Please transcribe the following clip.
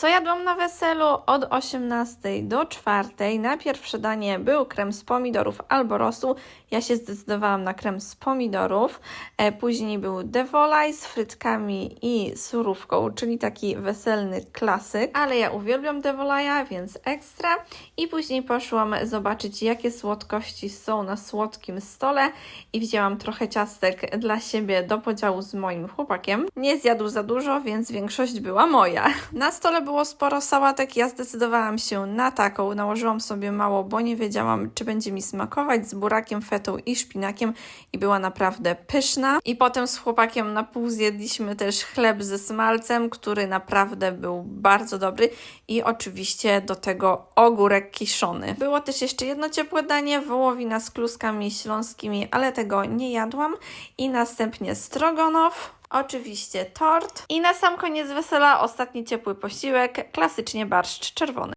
Co jadłam na weselu? Od 18 do 4 na pierwsze danie był krem z pomidorów albo rosu. Ja się zdecydowałam na krem z pomidorów. E, później był devolaj z frytkami i surówką, czyli taki weselny klasyk. Ale ja uwielbiam devolaja, więc ekstra. I później poszłam zobaczyć, jakie słodkości są na słodkim stole i wzięłam trochę ciastek dla siebie do podziału z moim chłopakiem. Nie zjadł za dużo, więc większość była moja. Na stole było sporo sałatek, ja zdecydowałam się na taką. Nałożyłam sobie mało, bo nie wiedziałam, czy będzie mi smakować z burakiem, fetą i szpinakiem i była naprawdę pyszna. I potem z chłopakiem na pół zjedliśmy też chleb ze smalcem, który naprawdę był bardzo dobry i oczywiście do tego ogórek kiszony. Było też jeszcze jedno ciepłe danie, wołowina z kluskami śląskimi, ale tego nie jadłam. I następnie strogonow, oczywiście tort i na sam koniec wesela ostatni ciepły posiłek, klasycznie barszcz czerwony.